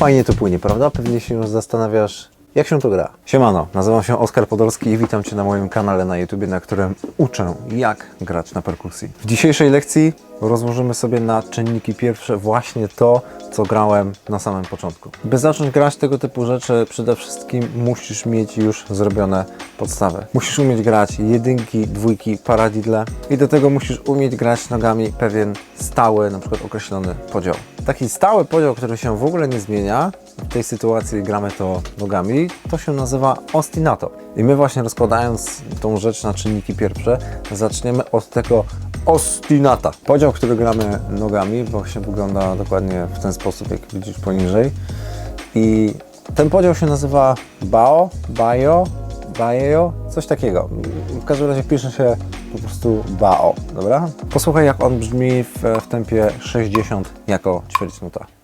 Fajnie to płynie, prawda? Pewnie się już zastanawiasz, jak się to gra. Siemano, nazywam się Oskar Podolski i witam Cię na moim kanale na YouTubie, na którym uczę, jak grać na perkusji. W dzisiejszej lekcji rozłożymy sobie na czynniki pierwsze właśnie to, co grałem na samym początku. By zacząć grać tego typu rzeczy, przede wszystkim musisz mieć już zrobione podstawy. Musisz umieć grać jedynki, dwójki, paradidle i do tego musisz umieć grać nogami pewien stały, na przykład określony podział. Taki stały podział, który się w ogóle nie zmienia, w tej sytuacji gramy to nogami, to się nazywa ostinato. I my właśnie rozkładając tą rzecz na czynniki pierwsze, zaczniemy od tego ostinata. Podział, który gramy nogami, bo się wygląda dokładnie w ten sposób, jak widzisz poniżej. I ten podział się nazywa bao, bajo, bajo, coś takiego. W każdym razie pisze się po prostu bao, dobra? Posłuchaj jak on brzmi w, w tempie 60 jako ćwierćnuta.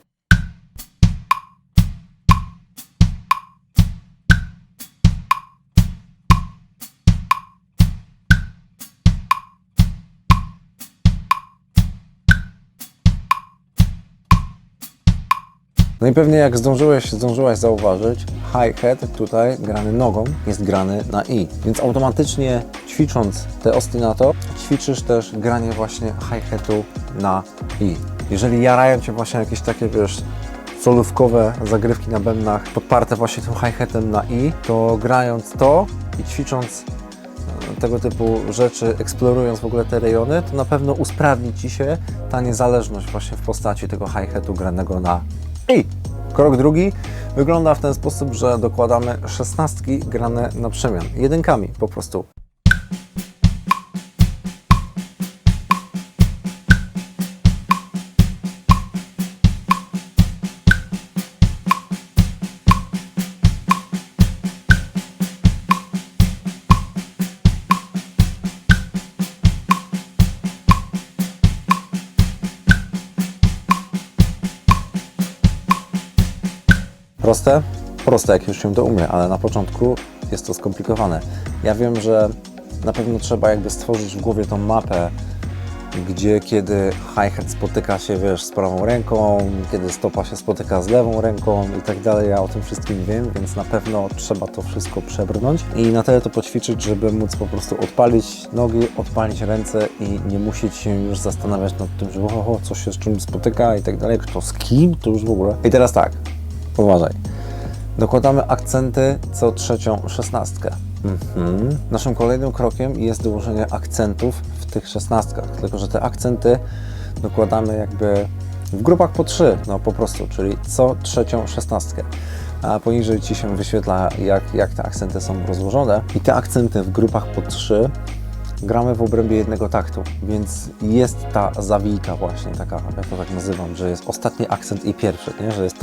No i pewnie jak zdążyłeś, zdążyłaś zauważyć, hi-hat tutaj grany nogą jest grany na i. Więc automatycznie ćwicząc te ostinato, ćwiczysz też granie właśnie hi-hatu na i. Jeżeli jarają Cię właśnie jakieś takie, wiesz, solówkowe zagrywki na bębnach podparte właśnie tym hi-hatem na i, to grając to i ćwicząc e, tego typu rzeczy, eksplorując w ogóle te rejony, to na pewno usprawni Ci się ta niezależność właśnie w postaci tego hi-hatu granego na i. Krok drugi wygląda w ten sposób, że dokładamy szesnastki grane na przemian, jedynkami po prostu. Proste? Proste, jak już się to umie, ale na początku jest to skomplikowane. Ja wiem, że na pewno trzeba jakby stworzyć w głowie tą mapę, gdzie kiedy hi-hat spotyka się, wiesz, z prawą ręką, kiedy stopa się spotyka z lewą ręką i tak dalej. Ja o tym wszystkim wiem, więc na pewno trzeba to wszystko przebrnąć i na tyle to poćwiczyć, żeby móc po prostu odpalić nogi, odpalić ręce i nie musieć się już zastanawiać nad tym, że oho, co się z czym spotyka i tak dalej, kto z kim, to już w ogóle. I teraz tak, Uważaj. Dokładamy akcenty co trzecią szesnastkę. Mhm. Naszym kolejnym krokiem jest dołożenie akcentów w tych szesnastkach, tylko że te akcenty dokładamy jakby w grupach po trzy, no po prostu, czyli co trzecią szesnastkę. A poniżej Ci się wyświetla, jak, jak te akcenty są rozłożone. I te akcenty w grupach po trzy gramy w obrębie jednego taktu, więc jest ta zawijka właśnie taka, ja to tak nazywam, że jest ostatni akcent i pierwszy, nie? że jest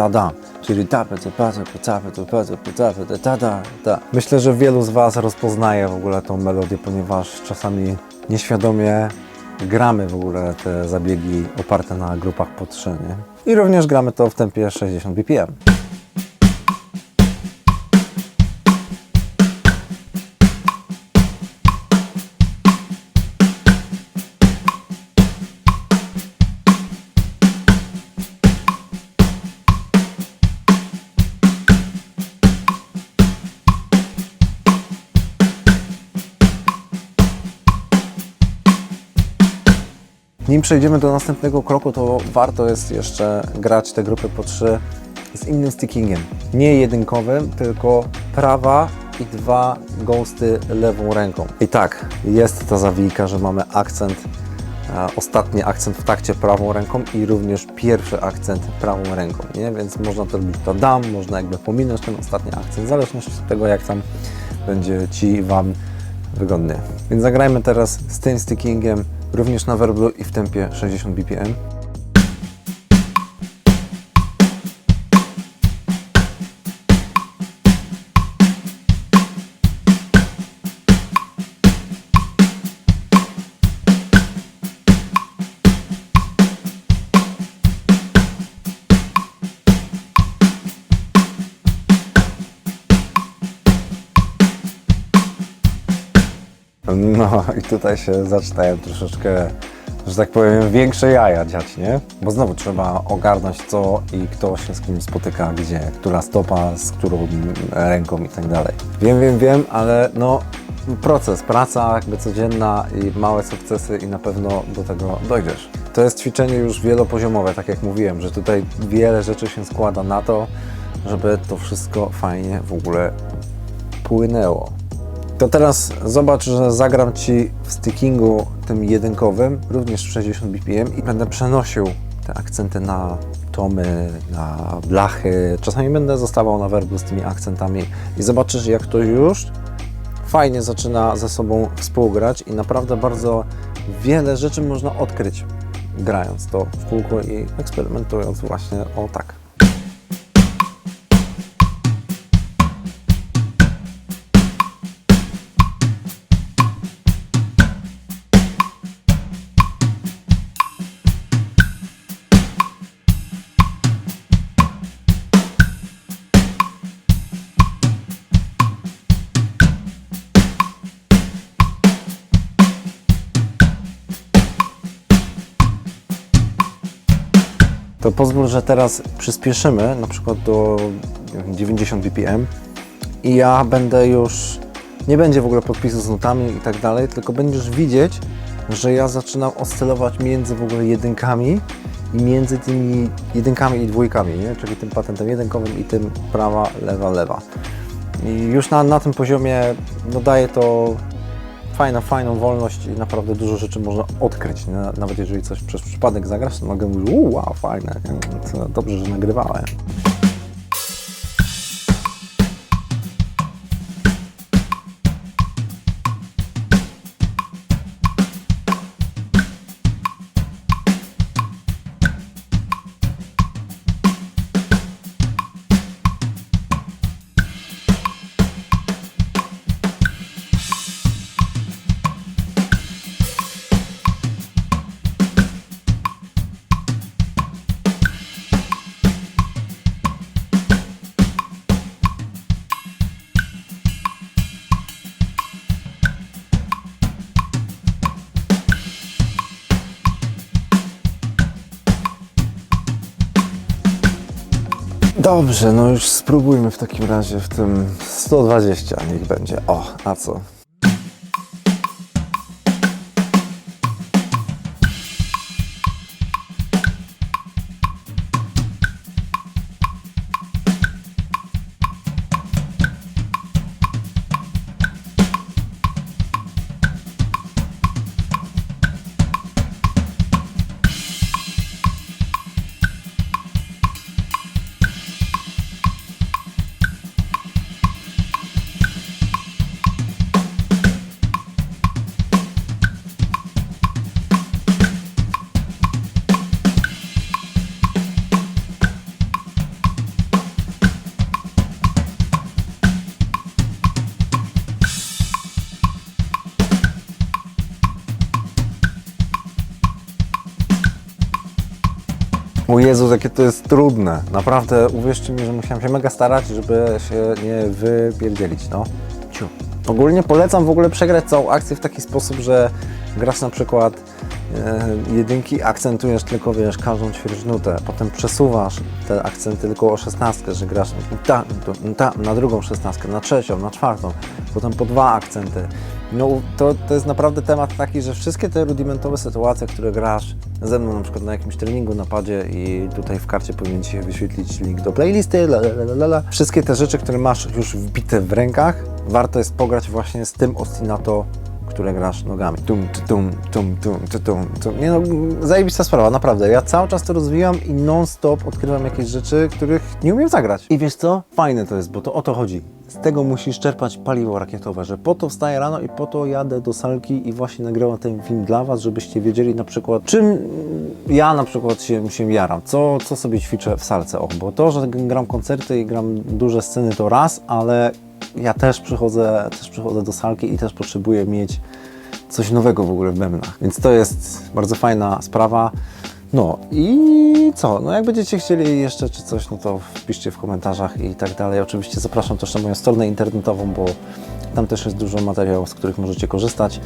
czyli ta pe, pa, pa, ta, pe, tu, pe, tu, pe, ta, pe, ta, da, da. Myślę, że wielu z Was rozpoznaje w ogóle tą melodię, ponieważ czasami nieświadomie gramy w ogóle te zabiegi oparte na grupach po trzy, nie? I również gramy to w tempie 60 bpm. Nim przejdziemy do następnego kroku, to warto jest jeszcze grać te grupy po trzy z innym stickingiem. Nie jedynkowym, tylko prawa i dwa ghosty lewą ręką. I tak, jest ta zawijka, że mamy akcent, e, ostatni akcent w takcie prawą ręką i również pierwszy akcent prawą ręką, nie? Więc można to robić to dam, można jakby pominąć ten ostatni akcent, w zależności od tego, jak tam będzie Ci, Wam wygodny. Więc zagrajmy teraz z tym stickingiem również na werblu i w tempie 60 bpm. No i tutaj się zaczynają troszeczkę że tak powiem, większe jaja dziać, nie? Bo znowu trzeba ogarnąć co i kto się z kim spotyka, gdzie, która stopa, z którą ręką i tak dalej. Wiem, wiem, wiem, ale no proces, praca jakby codzienna i małe sukcesy i na pewno do tego dojdziesz. To jest ćwiczenie już wielopoziomowe, tak jak mówiłem, że tutaj wiele rzeczy się składa na to, żeby to wszystko fajnie w ogóle płynęło. To teraz zobacz, że zagram Ci w stickingu tym jedynkowym, również w 60 BPM i będę przenosił te akcenty na tomy, na blachy. Czasami będę zostawał na werbu z tymi akcentami i zobaczysz, jak to już fajnie zaczyna ze sobą współgrać i naprawdę bardzo wiele rzeczy można odkryć grając to w kółko i eksperymentując właśnie o tak. To pozwól, że teraz przyspieszymy na przykład do nie wiem, 90 BPM i ja będę już, nie będzie w ogóle podpisu z nutami i tak dalej, tylko będziesz widzieć, że ja zaczynam oscylować między w ogóle jedynkami i między tymi jedynkami i dwójkami, nie? czyli tym patentem jedynkowym i tym prawa, lewa, lewa. I już na, na tym poziomie no, daje to fajną, fajną wolność i naprawdę dużo rzeczy można odkryć. Nie? Nawet jeżeli coś przez przypadek zagrasz, to mogę mówić, uuu, wow, fajne, to dobrze, że nagrywałem. Dobrze, no już spróbujmy w takim razie w tym 120, niech będzie. O, a co? O Jezus, jakie to jest trudne. Naprawdę, uwierzcie mi, że musiałem się mega starać, żeby się nie wypierdzielić, no. Ciu. Ogólnie polecam w ogóle przegrać całą akcję w taki sposób, że grasz na przykład jedynki, akcentujesz tylko, wiesz, każdą ćwierć nutę, potem przesuwasz te akcenty tylko o szesnastkę, że grasz ta, ta, na drugą szesnastkę, na trzecią, na czwartą, potem po dwa akcenty. No to, to jest naprawdę temat taki, że wszystkie te rudimentowe sytuacje, które grasz ze mną na przykład na jakimś treningu na padzie i tutaj w karcie powinien Ci się wyświetlić link do playlisty, la, la, la, la, la. Wszystkie te rzeczy, które masz już wbite w rękach, warto jest pograć właśnie z tym ostinato, które grasz nogami. Tum, tu, tum, tum, tum, tu, tum, tum. Nie no, zajebista sprawa, naprawdę. Ja cały czas to rozwijam i non-stop odkrywam jakieś rzeczy, których nie umiem zagrać. I wiesz co? Fajne to jest, bo to o to chodzi. Z tego musisz czerpać paliwo rakietowe, że po to wstaję rano i po to jadę do salki i właśnie nagrywam ten film dla Was, żebyście wiedzieli na przykład, czym ja na przykład się, się jaram, co, co sobie ćwiczę w salce. O, bo to, że gram koncerty i gram duże sceny to raz, ale ja też przychodzę, też przychodzę do salki i też potrzebuję mieć coś nowego w ogóle w bębnach. Więc to jest bardzo fajna sprawa. No i co? No jak będziecie chcieli jeszcze czy coś, no to wpiszcie w komentarzach i tak dalej. Oczywiście zapraszam też na moją stronę internetową, bo tam też jest dużo materiałów, z których możecie korzystać.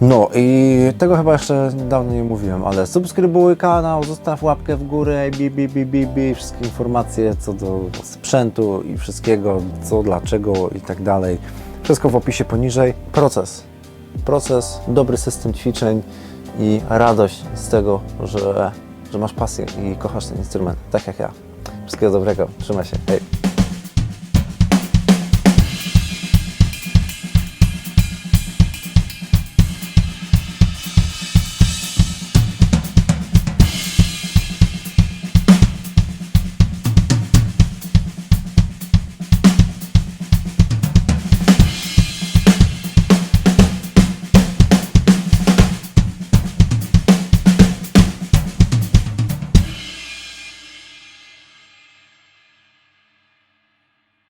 No i tego chyba jeszcze dawno nie mówiłem, ale subskrybuj kanał, zostaw łapkę w górę, bi, bi, bi, bi, bi, wszystkie informacje co do sprzętu i wszystkiego, co, dlaczego i tak dalej. Wszystko w opisie poniżej. Proces. Proces, dobry system ćwiczeń i radość z tego, że, że masz pasję i kochasz ten instrument, tak jak ja. Wszystkiego dobrego, trzymaj się, hej.